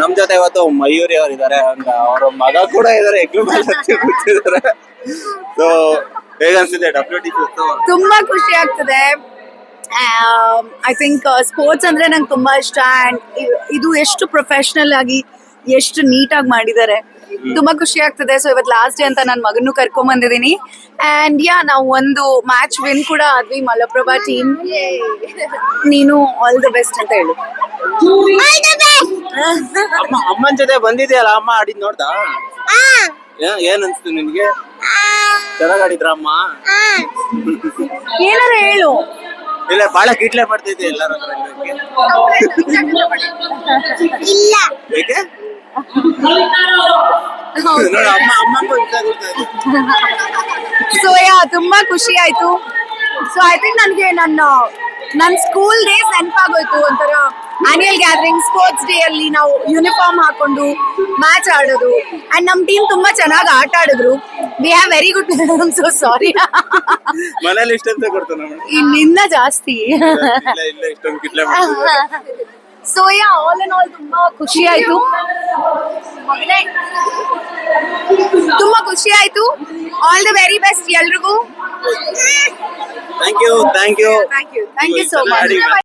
ನಮ್ ಜೊತೆ ಇವತ್ತು ಮಯೂರಿ ಅವ್ರು ಇದಾರೆ ಅವರ ಅವ್ರ ಮಗ ಕೂಡ ಇದಾರೆ ಕೂತಿದ್ದಾರೆ. ಸೊ ಹೇಗನ್ಸಿದೆ ಡಬ್ಲ್ಯೂ ಟಿ ತುಂಬಾ ಖುಷಿ ಆಗ್ತದೆ. ಐ ಥಿಂಕ್ ಸ್ಪೋರ್ಟ್ಸ್ ಅಂದ್ರೆ ನಂಗೆ ತುಂಬಾ ಇಷ್ಟ ಅಂಡ್ ಇದು ಎಷ್ಟು ಪ್ರೊಫೆಷನಲ್ ಆಗಿ ಎಷ್ಟು ನೀಟಾಗಿ ಮಾಡಿದ್ದಾರೆ. ತುಂಬಾ ಖುಷಿ ಆಗ್ತದೆ. ಸೊ ಇವತ್ತು ಲಾಸ್ಟ್ ಡೇ ಅಂತ ನನ್ನ ಮಗನ್ನು ಕರ್ಕೊಂಡ್ ಬಂದಿದ್ದೀನಿ ಅಂಡ್ ಯಾ ನಾವು ಒಂದು ಮ್ಯಾಚ್ ವಿನ್ ಕೂಡ ಆದ್ವಿ ಮಲಪ್ರಭಾ ಟೀಮ್ ನೀನು ಆಲ್ ದ ಬೆಸ್ಟ್ ಅಂತ ಹೇಳು. ಅಮ್ಮ ಅಮ್ಮನ್ ಜೊತೆ ಬಂದಿದ್ಯಲ್ಲ ಅಮ್ಮ ಆಡಿದ್ ನೋಡ್ದ? ಏ- ಏನ್ ಅನ್ಸ್ತು ನಿನ್ಗೆ? ಚೆನ್ನಾಗ್ ಆಡಿದ್ರ ಅಮ್ಮ? ಏನಾರ ಹೇಳು. ಇಲ್ಲ ಬಾಳ ಗಿಟ್ಲೆ ಮಾಡ್ತಿದ್ದೆ ಎಲ್ಲರ ಹತ್ರ. ಇಲ್ಲ. ಏಕೆ? ನೋಡ ಅಮ್ಮ ಅಮ್ಮಂಗೂ ಇಷ್ಟ ಸೊ ಯಾ ತುಂಬಾ ಖುಷಿ ಆಯ್ತು. ಸೊ ಐ ಥಿಂಕ್ ನನ್ಗೆ ನನ್ನ ನನ್ನ ಸ್ಕೂಲ್ ಡೇಸ್ ನೆನಪಾಗೋಯ್ತು ಒಂಥರ ಆನ್ಯುವಲ್ ಗ್ಯಾದರಿಂಗ್ ಸ್ಪೋರ್ಟ್ಸ್ ಡೇ ಅಲ್ಲಿ ನಾವು ಯೂನಿಫಾರ್ಮ್ ಹಾಕೊಂಡು ಮ್ಯಾಚ್ ಆಡೋದು. ಅಂಡ್ ನಮ್ಮ ಟೀಮ್ ತುಂಬಾ ಚೆನ್ನಾಗಿ ಆಟ ಆಡಿದ್ರು. We have very good so sorry ಮನೇಲಿ ಇಷ್ಟಂತ ಕೊಡ್ತಾನ ಮೇಡಮ್? ಇನ್ನಿಂದ ಜಾಸ್ತಿ. ಇಲ್ಲ ಇಲ್ಲ ಇಷ್ಟೊಂದು ಕಿಟ್ಲೆ ಮಾಡ್ತಿದ್ದಾರೆ. So ya all in all ತುಂಬಾ ಖುಷಿ ಆಯ್ತು. ತುಂಬಾ ಖುಷಿ ಆಯ್ತು. ಆಲ್ ದ ವೆರಿ ಬೆಸ್ಟ್ ಎಲ್ರಿಗೂ. Thank you thank you thank you thank you so much